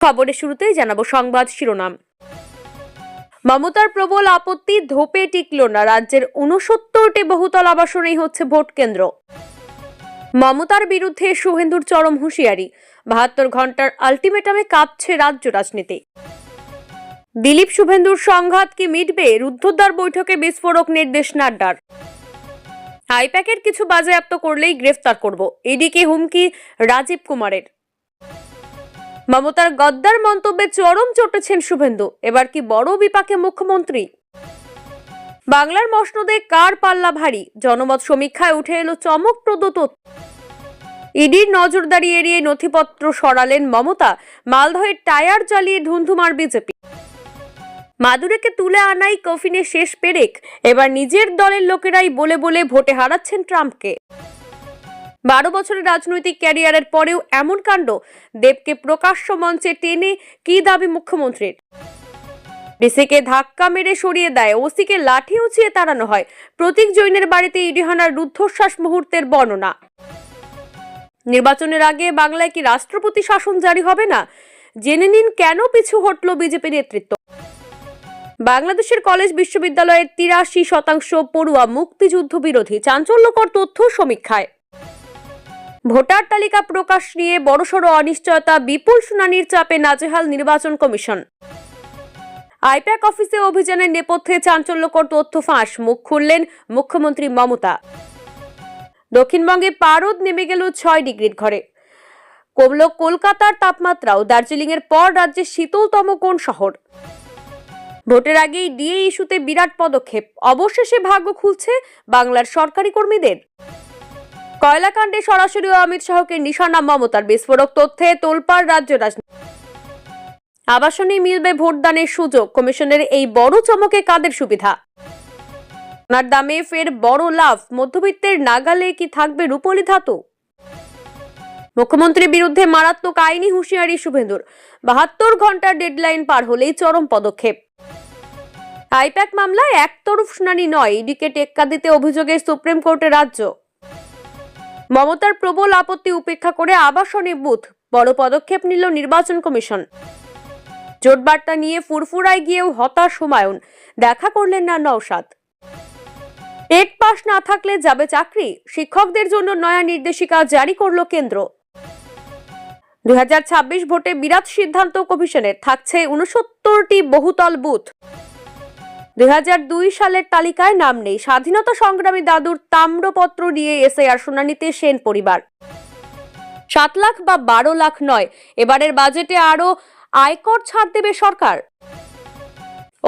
খবরের শুরুতেই জানাব সংবাদ শিরোনাম। মমতার প্রবল আপত্তি, ধোপে টিকল না। রাজ্যের উনসত্তরটি বহুতল আবাসনেই হচ্ছে ভোট কেন্দ্র। মমতার বিরুদ্ধে শুভেন্দুর চরম হুঁশিয়ারি। বাহাত্তর ঘণ্টার আলটিমেটামে কাঁপছে রাজ্য রাজনীতি। দিলীপ শুভেন্দুর সংঘাত কি মিটবে? রুদ্ধদ্বার বৈঠকে বিস্ফোরক নির্দেশ নাড্ডার। আইপ্যাকের কিছু বাজেয়াপ্ত করলেই গ্রেফতার করব। এদিকে হুমকি রাজীব কুমারের। মমতার গদ্দার মন্তব্যে চরম চটেছেন শুভেন্দু। এবার কি বড় বিপাকে মুখ্যমন্ত্রী? বাংলার মসনদে কার পাল্লা ভারী? জনমত সমীক্ষায় উঠে এলো চমকপ্রদ তথ্য। ইডির নজরদারি এড়িয়ে নথিপত্র সরালেন মমতা। মালদহের টায়ার জ্বালিয়ে ধুন্ধুমার বিজেপি। মাদুরেকে তুলে আনাই কফিনে শেষ পেরেক। এবার নিজের দলের লোকেরাই বলে বলে ভোটে হারাচ্ছেন ট্রাম্পকে। বারো বছরের রাজনৈতিক ক্যারিয়ারের পরেও এমন কাণ্ড দেবকে প্রকাশ্য মঞ্চে টেনে কি দাবি মুখ্যমন্ত্রীর? ডিসিকে ধাক্কা মেরে সরিয়ে দেয়, ওসিকে লাঠি উঁচিয়ে তাড়ানো হয়। প্রতীক জৈনের বাড়িতে ইডিহানার রুদ্ধশ্বাস মুহূর্তের বর্ণনা। নির্বাচনের আগে বাংলায় কি রাষ্ট্রপতি শাসন জারি হবে না? জেনে নিন কেন পিছু হটল বিজেপি নেতৃত্ব। বাংলাদেশের কলেজ বিশ্ববিদ্যালয়ের তিরাশি শতাংশ পড়ুয়া মুক্তিযুদ্ধ বিরোধী চাঞ্চল্যকর তথ্য সমীক্ষায়। ভোটার তালিকা প্রকাশ নিয়ে বড়সড় অনিশ্চয়তা, বিপুল শুনানির চাপে নাজেহাল নির্বাচন কমিশন। আইপ্যাক অফিসে অভিযানের নেপথ্যে চাঞ্চল্যকর তথ্য ফাঁস, মুখ খুললেন মুখ্যমন্ত্রী মমতা। দক্ষিণবঙ্গে পারদ নেমে গেল ছয় ডিগ্রির ঘরে। কমল কলকাতার তাপমাত্রাও দার্জিলিংয়ের পর রাজ্যের শীতলতম কোন শহর। ভোটের আগেই ডিএ ইস্যুতে বিরাট পদক্ষেপ, অবশেষে ভাগ্য খুলছে বাংলার সরকারি কর্মীদের। কয়লাকাণ্ডে সরাসরি অমিত শাহকে নিশানা মমতার বিস্ফোরক তথ্যে তোলপাড় রাজ্য রাজনীতি। আবাসনে মিলবে ভোটদানের সুযোগ, কমিশনের এই বড় চমকে কাদের সুবিধা? সোনার দামে ফের বড় লাভ, মধ্যবিত্তের নাগালে কি থাকবে রূপলি ধাতু? মুখ্যমন্ত্রীর বিরুদ্ধে মারাত্মক আইনি হুঁশিয়ারি শুভেন্দুর, বাহাত্তর ঘণ্টার ডেডলাইন পার হলেই চরম পদক্ষেপ। আইপ্যাক মামলায় একতরফ শুনানি নয়, ইডিকে টেক্কা দিতে অভিযোগে সুপ্রিম কোর্টে রাজ্য। মমতার প্রবল আপত্তি উপেক্ষা করে আবাসনে বুথ। বড় পদক্ষেপ নিল নির্বাচন কমিশন। জোট বার্তা নিয়ে ফুরফুরায় গিয়েও হতাশ হুমায়ুন। দেখা করলেন না নওশাদ। টেট পাস না থাকলে যাবে চাকরি। শিক্ষকদের জন্য নয়া নির্দেশিকা জারি করল কেন্দ্র। দুই হাজার ছাব্বিশ ভোটে বিরাট সিদ্ধান্ত কমিশনের। থাকছে উনসত্তরটি বহুতল বুথ। দুই হাজার দুই সালের তালিকায় নাম নেই। স্বাধীনতা সংগ্রামী দাদুর তাম্রপত্র নিয়ে এসআইআর শুনানিতে সেন পরিবার। সাত লাখ বা বারো লাখ নয়, এবারের বাজেটে আরও আয়কর ছাড় দেবে সরকার।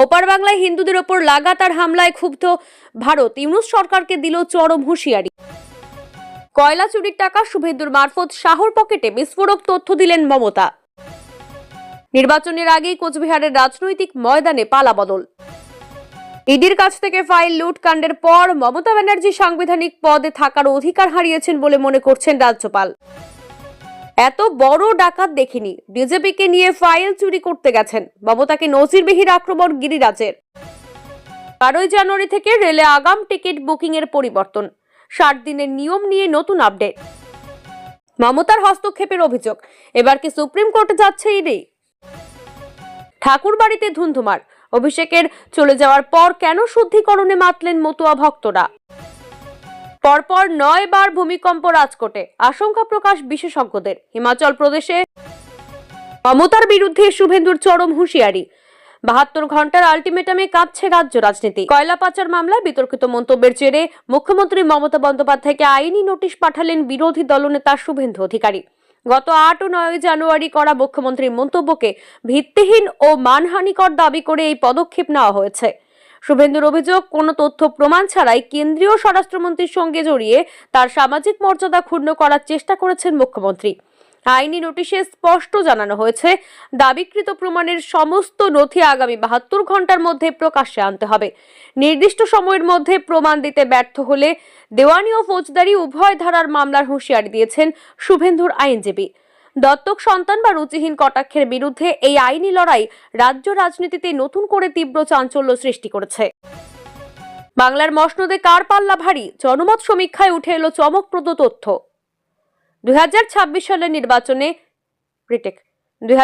ওপার বাংলায় হিন্দুদের ওপর লাগাতার হামলায় ক্ষুব্ধ ভারত। ইউনুস সরকারকে দিল চরম হুঁশিয়ারি। কয়লা চুরির টাকা শুভেন্দুর মারফত শাহর পকেটে বিস্ফোরক তথ্য দিলেন মমতা। নির্বাচনের আগেই কোচবিহারের রাজনৈতিক ময়দানে পালাবদল। ইডির কাছ থেকে ফাইল লুট কাণ্ডের পর মমতা ব্যানার্জি সাংবিধানিক পদে থাকার অধিকার হারিয়েছেন বলে মনে করছেন রাজ্যপাল। এত বড় ডাকাত দেখিনি, বিজেপিকে নিয়ে ফাইল চুরি করতে গেছেন, মমতাকে নজিরবিহীন আক্রমণ গিরিরাজের। বারোই জানুয়ারি থেকে রেলে আগাম টিকিট বুকিং এর পরিবর্তন, ষাট দিনের নিয়ম নিয়ে নতুন আপডেট। মমতার হস্তক্ষেপের অভিযোগ, এবার কি সুপ্রিম কোর্টে যাচ্ছে ইডি? ঠাকুর বাড়িতে ধুন্ধুমার অভিষেকের চলে যাওয়ার পর কেন শুদ্ধিকরণে মাতলেন মতুয়া ভক্তরা? পরপর নয় বার ভূমিকম্প রাজকোটে, আশঙ্কা প্রকাশ বিশেষজ্ঞদের। হিমাচল প্রদেশে মমতার বিরুদ্ধে শুভেন্দুর চরম হুঁশিয়ারি। বাহাত্তর ঘণ্টার আলটিমেটামে কাঁদছে রাজ্য রাজনীতি। কয়লা পাচার মামলায় বিতর্কিত মন্তব্যের জেরে মুখ্যমন্ত্রী মমতা বন্দ্যোপাধ্যায়কে আইনি নোটিশ পাঠালেন বিরোধী দলনেতা শুভেন্দু অধিকারী। গত আট ও নয় জানুয়ারি করা মুখ্যমন্ত্রীর মন্তব্যকে ভিত্তিহীন ও মানহানিকর দাবি করে এই পদক্ষেপ নেওয়া হয়েছে। শুভেন্দুর অভিযোগ, কোনো তথ্য প্রমাণ ছাড়াই কেন্দ্রীয় স্বরাষ্ট্রমন্ত্রীর সঙ্গে জড়িয়ে তার সামাজিক মর্যাদা ক্ষুণ্ণ করার চেষ্টা করেছেন মুখ্যমন্ত্রী। আইনি নোটিশে স্পষ্ট জানানো হয়েছে, দাবিকৃত প্রমাণের সমস্ত নথি আগামী বাহাত্তর ঘণ্টার মধ্যে প্রকাশ্যে আনতে হবে। নির্দিষ্ট সময়ের মধ্যে প্রমাণ দিতে ব্যর্থ হলে দেওয়ানি ও ফৌজদারি উভয় ধারার মামলার হুঁশিয়ারি দিয়েছেন শুভেন্দুর আইনজীবী। দত্তক সন্তান বা রুচিহীন কটাক্ষের বিরুদ্ধে এই আইনি লড়াই রাজ্য রাজনীতিতে নতুন করে তীব্র চাঞ্চল্য সৃষ্টি করেছে। বাংলার মসনদে কার পাল্লা ভারী? জনমত সমীক্ষায় উঠে এলো চমকপ্রদ তথ্য। দু হাজার ছাব্বিশ সালের নির্বাচনে রিটেক দুই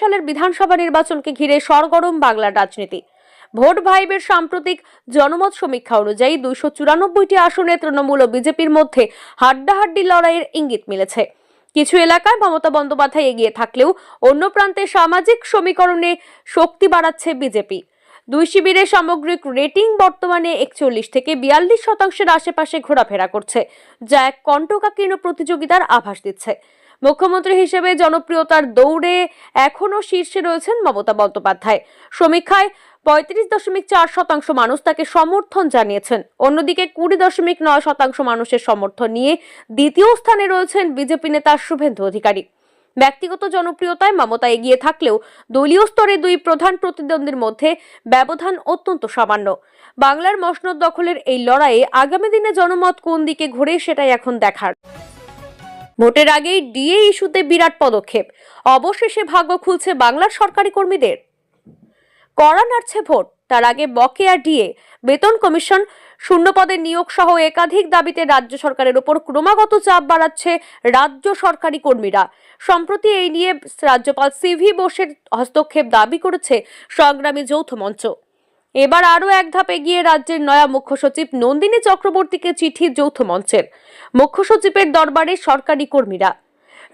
সালের বিধানসভা নির্বাচনকে ঘিরে সরগরম বাংলার রাজনীতি। ভোট ভাইবের সাম্প্রতিক জনমত সমীক্ষা অনুযায়ী দুইশো চুরানব্বইটি আসনে তৃণমূল ও বিজেপির মধ্যে হাড্ডাহাড্ডি লড়াইয়ের ইঙ্গিত মিলেছে। কিছু এলাকায় মমতা বন্দ্যোপাধ্যায় এগিয়ে থাকলেও অন্য প্রান্তে সামাজিক সমীকরণে শক্তি বাড়াচ্ছে বিজেপি। দুই শিবিরের সামগ্রিক রেটিং বর্তমানে একচল্লিশ থেকে বিয়াল্লিশ শতাংশের আশেপাশে ঘোরাফেরা করছে, যা এক কণ্টকাকীর্ণ প্রতিযোগিতার আভাস দিচ্ছে। মুখ্যমন্ত্রী হিসেবে জনপ্রিয়তার দৌড়ে এখনও শীর্ষে রয়েছেন মমতা বন্দ্যোপাধ্যায়। সমীক্ষায় পঁয়ত্রিশ দশমিক চার শতাংশ মানুষ তাকে সমর্থন জানিয়েছেন। অন্যদিকে কুড়ি দশমিক নয় শতাংশ মানুষের সমর্থন নিয়ে দ্বিতীয় স্থানে রয়েছেন বিজেপি নেতা শুভেন্দু অধিকারী। ব্যক্তিগত জনপ্রিয়তায় মমতা এগিয়ে থাকলেও দলীয় স্তরে দুই প্রধান প্রতিদ্বন্দ্বীর মধ্যে ব্যবধান অত্যন্ত সামান্য। বাংলার মসনদ দখলের এই লড়াইয়ে আগামী দিনে জনমত কোন দিকে ঘুরে সেটাই এখন দেখার। ভোটের আগেই ডিএ ইস্যুতে বিরাট পদক্ষেপ। অবশেষে ভাগ্য খুলছে বাংলার সরকারি কর্মীদের। কড়া নাড়ছে ভোট। তার আগে বকেয়া ডিএ, বেতন কমিশন শূন্যপদের নিয়োগ সহ একাধিক দাবিতে রাজ্য সরকারের উপর ক্রমাগত চাপ বাড়াচ্ছে রাজ্য সরকারি কর্মীরা। সম্প্রতি এই নিয়ে রাজ্যপাল সিভি বোসের হস্তক্ষেপ দাবি করেছে সংগ্রামী যৌথ মঞ্চ। এবার আরও এক ধাপ এগিয়ে রাজ্যের নয়া মুখ্য সচিব নন্দিনী চক্রবর্তীকে চিঠি যৌথ মঞ্চের। মুখ্য সচিবের দরবারে সরকারি কর্মীরা।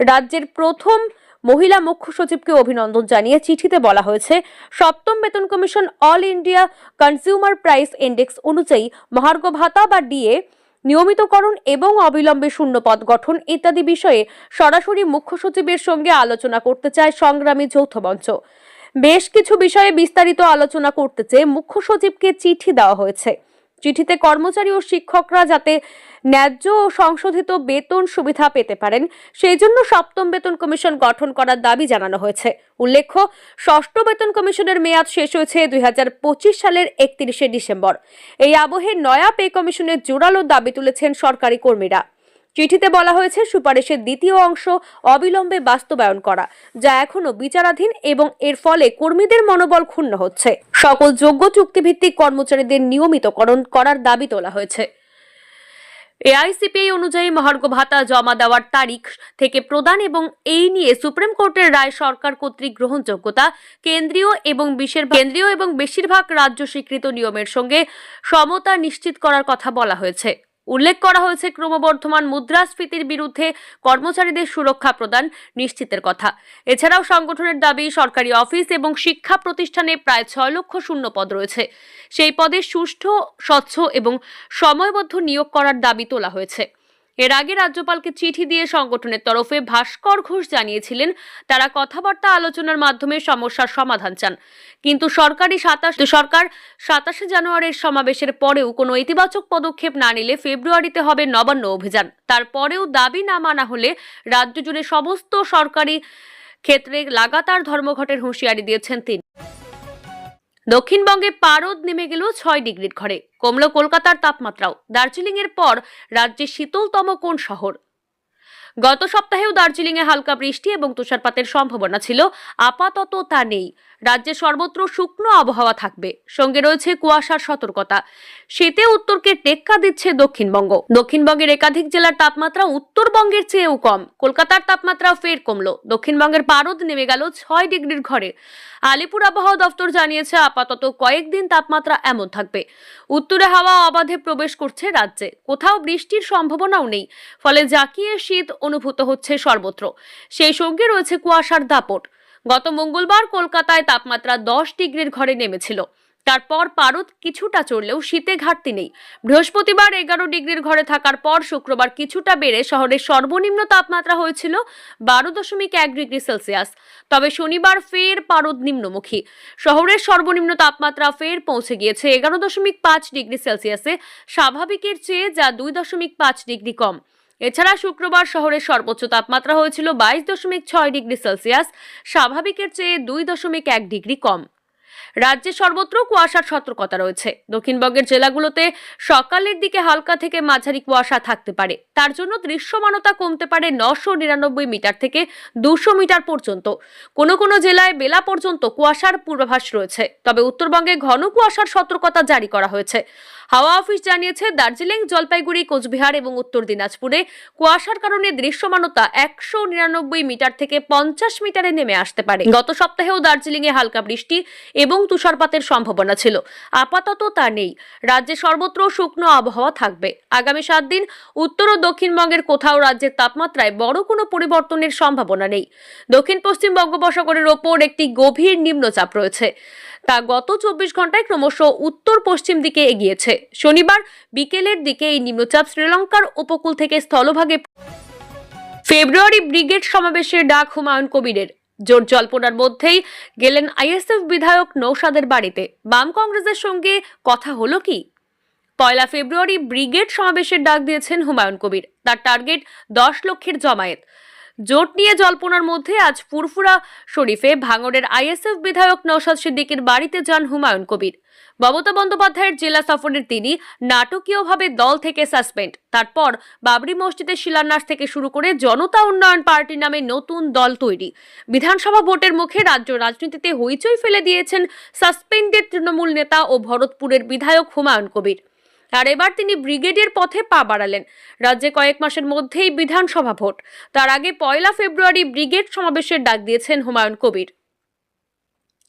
রাজ্যের প্রথম মহিলা মুখ্য সচিবকে অভিনন্দন জানিয়ে চিঠিতে বলা হয়েছে, সপ্তম বেতন commission all India consumer price index অনুযায়ী মহার্ঘ ভাতা বা ডিএ, নিয়মিতকরণ এবং অবিলম্বে শূন্য পদ গঠন ইত্যাদি বিষয়ে সরাসরি মুখ্য সচিবের সঙ্গে আলোচনা করতে চায় সংগ্রামী যৌথ মঞ্চ। বেশ কিছু বিষয়ে বিস্তারিত আলোচনা করতে চেয়ে মুখ্য সচিবকে চিঠি দেওয়া হয়েছে। চিঠিতে কর্মচারী ও শিক্ষকরা যাতে ন্যায্য ও সংশোধিত বেতন সুবিধা পেতে পারেন, সেই জন্য সপ্তম বেতন কমিশন গঠন করার দাবি জানানো হয়েছে। উল্লেখ্য, ষষ্ঠ বেতন কমিশনের মেয়াদ শেষ হয়েছে দুই হাজার পঁচিশ সালের একত্রিশে ডিসেম্বর। এই আবহে নয়া পে কমিশনের জোরালো দাবি তুলেছেন সরকারি কর্মীরা। চিঠিতে বলা হয়েছে, সুপারিশের দ্বিতীয় অংশ অবিলম্বে বাস্তবায়ন করা, যা এখনও বিচারাধীন এবং এর ফলে কর্মীদের মনোবল ক্ষুণ্ণ হচ্ছে। সকল যোগ্য চুক্তিভিত্তিক কর্মচারীদের নিয়মিতকরণ করার দাবি তোলা হয়েছে। এআইসিপিআই অনুযায়ী মহার্ঘ ভাতা জমা দেওয়ার তারিখ থেকে প্রদান এবং এই নিয়ে সুপ্রিম কোর্টের রায় সরকার কর্তৃক গ্রহণযোগ্যতা কেন্দ্রীয় এবং বিশের কেন্দ্রীয় এবং বেশিরভাগ রাজ্য স্বীকৃত নিয়মের সঙ্গে সমতা নিশ্চিত করার কথা বলা হয়েছে। উল্লেখ করা হয়েছে ক্রমবর্ধমান মুদ্রাস্ফীতির বিরুদ্ধে কর্মচারীদের সুরক্ষা প্রদান নিশ্চিতের কথা। এছাড়াও সংগঠনের দাবি, সরকারি অফিস এবং শিক্ষা প্রতিষ্ঠানে প্রায় ছয় লক্ষ শূন্য পদ রয়েছে। সেই পদে সুষ্ঠু, স্বচ্ছ এবং সময়বদ্ধ নিয়োগ করার দাবি তোলা হয়েছে। এর আগে রাজ্যপালকে চিঠি দিয়ে সংগঠনের তরফে ভাস্কর ঘোষ জানিয়েছিলেন, তারা কথাবার্তা আলোচনার মাধ্যমে সমস্যার সমাধান চান। কিন্তু সরকারি সাতাশ সরকার সাতাশে জানুয়ারির সমাবেশের পরেও কোনো ইতিবাচক পদক্ষেপ না নিলে ফেব্রুয়ারিতে হবে নবান্ন অভিযান। তারপরেও দাবি না মানা হলে রাজ্য জুড়ে সমস্ত সরকারি ক্ষেত্রে লাগাতার ধর্মঘটের হুঁশিয়ারি দিয়েছেন তিনি। দক্ষিণবঙ্গে পারদ নেমে গেল ছয় ডিগ্রির ঘরে। কমল কলকাতার তাপমাত্রাও। দার্জিলিং এর পর রাজ্যে শীতলতম কোন শহর? গত সপ্তাহেও দার্জিলিংয়ে হালকা বৃষ্টি এবং তুষারপাতের সম্ভাবনা ছিল। আপাতত তা নেই। রাজ্যে সর্বত্র শুকনো আবহাওয়া থাকবে। সঙ্গে রয়েছে কুয়াশার সতর্কতা। শীতে উত্তরকে টেক্কা দিচ্ছে দক্ষিণবঙ্গ। দক্ষিণবঙ্গের একাধিক জেলার তাপমাত্রা উত্তরবঙ্গের চেয়েও কম। কলকাতার তাপমাত্রা ফের কমলো। দক্ষিণবঙ্গের পারদ নেমে গেল ছয় ডিগ্রির ঘরে। আলিপুর আবহাওয়া দফতর জানিয়েছে, আপাতত কয়েকদিন তাপমাত্রা এমন থাকবে। উত্তরে হাওয়া অবাধে প্রবেশ করছে রাজ্যে। কোথাও বৃষ্টির সম্ভাবনাও নেই। ফলে জাকিয়ে শীত অনুভূত হচ্ছে সর্বত্র। সেই সঙ্গে রয়েছে কুয়াশার দাপট। গত মঙ্গলবার কলকাতায় তাপমাত্রা দশ ডিগ্রির ঘরে নেমেছিল। তারপর পারদ কিছুটা চড়লেও শীতে ঘাটতি নেই। বৃহস্পতিবার এগারো ডিগ্রির ঘরে থাকার পর শুক্রবার কিছুটা বেড়ে শহরের সর্বনিম্ন তাপমাত্রা হয়েছিল বারো দশমিক এক ডিগ্রি সেলসিয়াস। তবে শনিবার ফের পারদ নিম্নমুখী। শহরের সর্বনিম্ন তাপমাত্রা ফের পৌঁছে গিয়েছে এগারো দশমিক পাঁচ ডিগ্রি সেলসিয়াসে। স্বাভাবিকের চেয়ে যা দুই দশমিক পাঁচ ডিগ্রি কম। এছাড়া শুক্রবার শহরের সর্বোচ্চ তাপমাত্রা হয়েছিল বাইশ দশমিক ছয় ডিগ্রি সেলসিয়াস। স্বাভাবিকের চেয়ে দুই দশমিক এক ডিগ্রি কম। রাজ্যে সর্বত্র কুয়াশার সতর্কতা রয়েছে। দক্ষিণবঙ্গের জেলাগুলোতে সকালের দিকে হালকা থেকে মাঝারি কুয়াশা থাকতে পারে। তার জন্য দৃশ্যমানতা কমতে পারে নশো নিরানব্বই মিটার থেকে দুশো মিটার পর্যন্ত। কোনো কোনো জেলায় বেলা পর্যন্ত কুয়াশার পূর্বাভাস রয়েছে। তবে উত্তরবঙ্গে ঘন কুয়াশার সতর্কতা জারি করা হয়েছে। হাওয়া অফিস জানিয়েছে, দার্জিলিং, জলপাইগুড়ি, কোচবিহার এবং উত্তর দিনাজপুরে কুয়াশার কারণে দৃশ্যমানতা একশো নিরানব্বই মিটার থেকে পঞ্চাশ মিটারে নেমে আসতে পারে। গত সপ্তাহেও দার্জিলিংয়ে হালকা বৃষ্টি এবং তুষারপাতের সম্ভাবনা ছিল। আপাতত তা নেই। রাজ্যে সর্বত্র শুকনো আবহাওয়া থাকবে। আগামী সাত দিন উত্তর ও দক্ষিণবঙ্গের কোথাও রাজ্যের তাপমাত্রায় বড় কোনো পরিবর্তনের সম্ভাবনা নেই। দক্ষিণ পশ্চিম বঙ্গোপসাগরের ওপর একটি গভীর নিম্নচাপ রয়েছে। তা গত চব্বিশ ঘন্টায় ক্রমশ উত্তর পশ্চিম দিকে এগিয়েছে। শনিবার বিকেলের দিকে এই নিম্নচাপ শ্রীলঙ্কার উপকূল থেকে স্থলভাগে ফেব্রুয়ারি ব্রিগেড সমাবেশের ডাক হুমায়ুন কবিরের। জোর জল্পনার মধ্যেই গেলেন আইএসএফ বিধায়ক নৌসাদের বাড়িতে। বাম কংগ্রেসের সঙ্গে কথা হলো কি? পয়লা ফেব্রুয়ারি ব্রিগেড সমাবেশের ডাক দিয়েছেন হুমায়ুন কবির। তার টার্গেট দশ লক্ষের জমায়েত। জোট নিয়ে জল্পনার মধ্যে আজ ফুরফুরা শরীফে ভাঙড়ের আইএসএফ বিধায়ক নৌসাদ সিদ্দিকের বাড়িতে যান হুমায়ুন কবির। মমতা বন্দ্যোপাধ্যায়ের জেলা সফরের তিনি নাটকীয়ভাবে দল থেকে সাসপেন্ড। তারপর বাবরি মসজিদের শিলান্যাস থেকে শুরু করে জনতা উন্নয়ন পার্টি নামে নতুন দল তৈরি। বিধানসভা ভোটের মুখে রাজ্য রাজনীতিতে হইচই ফেলে দিয়েছেন সাসপেন্ডেড তৃণমূল নেতা ও ভরতপুরের বিধায়ক হুমায়ুন কবির। আর এবার তিনি ব্রিগেডের পথে পা বাড়ালেন। রাজ্যে কয়েক মাসের মধ্যেই বিধানসভা ভোট। তার আগে পয়লা ফেব্রুয়ারি ব্রিগেড সমাবেশের ডাক দিয়েছেন হুমায়ুন কবির।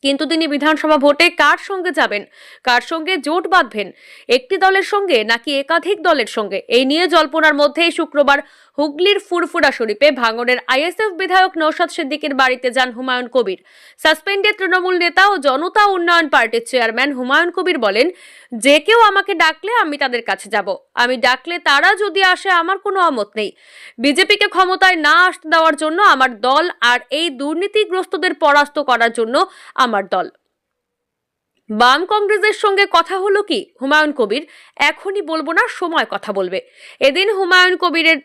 কিন্তু তিনি বিধানসভা ভোটে কার সঙ্গে যাবেন? কার সঙ্গে জোট বাঁধবেন? একটি দলের সঙ্গে নাকি একাধিক দলের সঙ্গে? এই নিয়ে জল্পনার মধ্যেই শুক্রবার হুগলির ফুরফুরা শরীফে ভাঙড়ের আইএসএফ বিধায়ক নৌসাদ সিদ্দিকের বাড়িতে যান হুমায়ুন কবির। সাসপেন্ডেড তৃণমূল নেতা ও জনতা উন্নয়ন পার্টির চেয়ারম্যান হুমায়ুন কবির বলেন, যে কেউ আমাকে ডাকলে আমি তাদের কাছে যাব। আমি ডাকলে তারা যদি আসে, আমার কোনো অমত নেই। বিজেপিকে ক্ষমতায় না আসতে দেওয়ার জন্য আমার দল আর এই দুর্নীতিগ্রস্তদের পরাস্ত করার জন্য আমার দল। বাম কংগ্রেসের সঙ্গে কথা হলো কি? হুমায়ুন কবির, এখনই বলব না, সময় কথা বলবে। এদিন হুমায়ুন কবিরের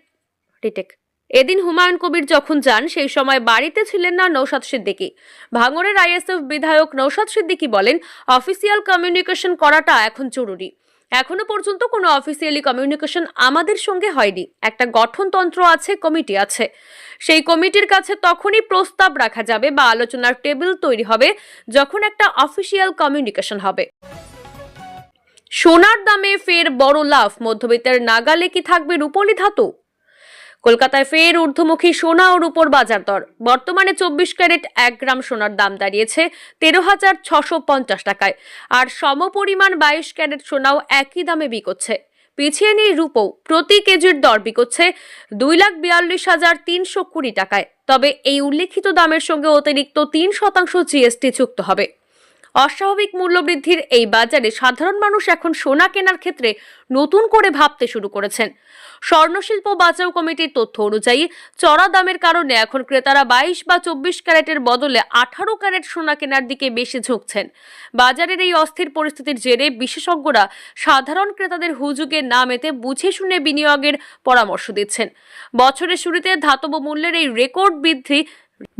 রিটেক। এদিন হুমায়ুন কবির যখন যান, সেই সময় বাড়িতে ছিলেন না নৌসাদ সিদ্দিকী। ভাঙড়ের আইএসএফ বিধায়ক নৌসাদ সিদ্দিকী বলেন, অফিসিয়াল কমিউনিকেশন করাটা এখন জরুরি। এখনও পর্যন্ত কোনো অফিসিয়ালি কমিউনিকেশন আমাদের সঙ্গে হয়নি। একটা গঠনতন্ত্র আছে, কমিটি আছে। সেই কমিটির কাছে তখনই প্রস্তাব রাখা যাবে বা আলোচনার টেবিল তৈরি হবে যখন একটা অফিসিয়াল কমিউনিকেশন হবে। সোনার দামে ফের বড় লাভ। মধ্যবিত্তের নাগালে কি থাকবে রূপলি ধাতু? কলকাতায় ফের ঊর্ধ্বমুখী সোনা ও রূপোর বাজার দর। বর্তমানে চব্বিশ ক্যারেট এক গ্রাম সোনার দাম দাঁড়িয়েছে তেরো হাজার ছশো পঞ্চাশ টাকায়। আর সমপরিমাণ বাইশ ক্যারেট সোনাও একই দামে বিকোচ্ছে। পিছিয়ে নেই রূপো। প্রতি কেজির দর বিকোচ্ছে দুই লাখ বিয়াল্লিশ হাজার তিনশো কুড়ি টাকায়। তবে এই উল্লেখিত দামের সঙ্গে অতিরিক্ত তিন শতাংশ জিএসটি যুক্ত হবে। অস্বাভাবিক মূল্যবৃদ্ধির এই বাজারে সাধারণ মানুষ এখন সোনা কেনার ক্ষেত্রে নতুন করে ভাবতে শুরু করেছেন। স্বর্ণশিল্প বাঁচাও কমিটির তথ্য অনুযায়ী চড়া দামের কারণে এখন ক্রেতারা বাইশ বা চব্বিশ ক্যারেটের বদলে আঠারো ক্যারেট সোনা কেনার দিকে বেশি ঝুঁকছেন। বাজারের এই অস্থির পরিস্থিতির জেরে বিশেষজ্ঞরা সাধারণ ক্রেতাদের হুজুগে না মেতে বুঝে শুনে বিনিয়োগের পরামর্শ দিচ্ছেন। বছরের শুরুতে ধাতব মূল্যের এই রেকর্ড বৃদ্ধি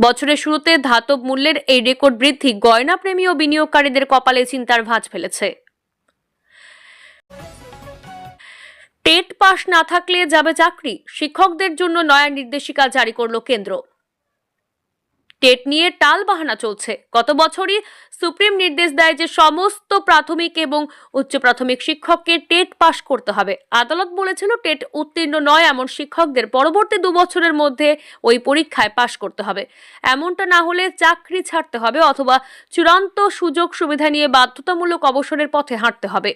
বছরের শুরুতে ধাতব মূল্যের এই রেকর্ড বৃদ্ধি গয়নাপ্রেমী ও বিনিয়োগকারীদের কপালে চিন্তার ভাঁজ ফেলেছে। টেট পাস না থাকলে যাবে চাকরি। শিক্ষকদের জন্য নয়া নির্দেশিকা জারি করল কেন্দ্র। টেট নিয়ে টাল বাহানা চলছে। গত বছরই সুপ্রিম নির্দেশ দেয় যে সমস্ত প্রাথমিক এবং উচ্চ প্রাথমিক শিক্ষককে টেট পাশ করতে হবে। আদালত বলেছিল, টেট উত্তীর্ণ নয় এমন শিক্ষকদের পরবর্তী দু বছরের মধ্যে ওই পরীক্ষায় পাশ করতে হবে। এমনটা না হলে চাকরি ছাড়তে হবে অথবা চূড়ান্ত সুযোগ সুবিধা নিয়ে বাধ্যতামূলক অবসরের পথে হাঁটতে হবে।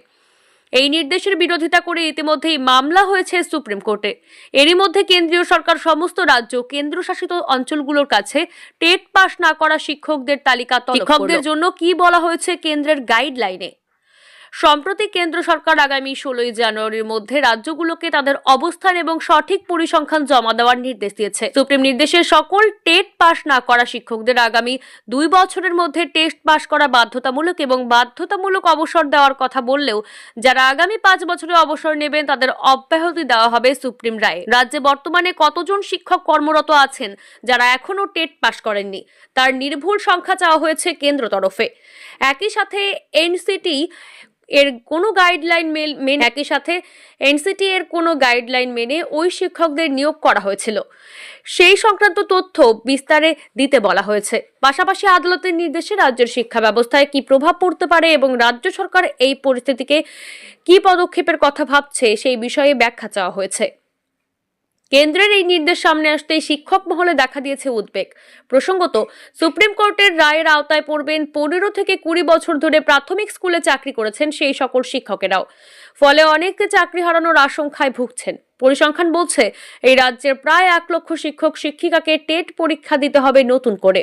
এই নির্দেশের বিরোধিতা করে ইতিমধ্যেই মামলা হয়েছে সুপ্রিম কোর্টে। এরই মধ্যে কেন্দ্রীয় সরকার সমস্ত রাজ্য কেন্দ্রশাসিত অঞ্চলগুলোর কাছে টেট পাস না করা শিক্ষকদের তালিকা তলব শিক্ষকদের জন্য কি বলা হয়েছে কেন্দ্রের গাইডলাইনে? সম্প্রতি কেন্দ্র সরকার আগামী ষোলোই জানুয়ারির মধ্যে রাজ্যগুলোকে তাদের অবস্থান এবং সঠিক পরিসংখ্যান জমা দেওয়ার নির্দেশ দিয়েছে। সুপ্রিম নির্দেশে সকল টেট পাস না করা শিক্ষকদের আগামী দুই বছরের মধ্যে টেস্ট পাস করা বাধ্যতামূলক এবং বাধ্যতামূলক অবসর দেওয়ার কথা বললেও যারা আগামী পাঁচ বছরে অবসর নেবেন তাদের অব্যাহতি দেওয়া হবে সুপ্রিম রায়। রাজ্যে বর্তমানে কতজন শিক্ষক কর্মরত আছেন যারা এখনও টেট পাস করেননি, তার নির্ভুল সংখ্যা চাওয়া হয়েছে কেন্দ্র তরফে। একই সাথে এনসিটি এর কোনো গাইডলাইন মেনে একই সাথে এনসিটি এর কোনো গাইডলাইন মেনে ওই শিক্ষকদের নিয়োগ করা হয়েছিল। সেই সংক্রান্ত তথ্য বিস্তারে দিতে বলা হয়েছে। পাশাপাশি আদালতের নির্দেশে রাজ্যের শিক্ষা ব্যবস্থায় কি প্রভাব পড়তে পারে এবং রাজ্য সরকার এই পরিস্থিতিকে কি পদক্ষেপের কথা ভাবছে সেই বিষয়ে ব্যাখ্যা চাওয়া হয়েছে। কেন্দ্রের এই নির্দেশ সামনে আসতেই শিক্ষক মহলে দেখা দিয়েছে উদ্বেগ। প্রসঙ্গত, সুপ্রিম কোর্টের রায়ের আওতায় পড়বেন পনেরো থেকে কুড়ি বছর ধরে প্রাথমিক স্কুলে চাকরি করেছেন সেই সকল শিক্ষকেরাও। ফলে অনেকে চাকরি হারানোর আশঙ্কায় ভুগছেন। পরিসংখ্যান বলছে, এই রাজ্যের প্রায় এক লক্ষ শিক্ষক শিক্ষিকাকে টেট পরীক্ষা দিতে হবে নতুন করে।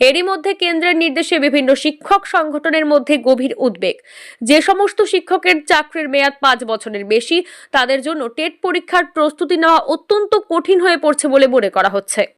এরই মধ্যে কেন্দ্রের নির্দেশে বিভিন্ন শিক্ষক সংগঠনের মধ্যে গভীর উদ্বেগ। যে সমস্ত শিক্ষকের চাকরির মেয়াদ পাঁচ বছরের বেশি, তাদের জন্য টেট পরীক্ষার প্রস্তুতি নেওয়া অত্যন্ত কঠিন হয়ে পড়ছে বলে মনে করা হচ্ছে।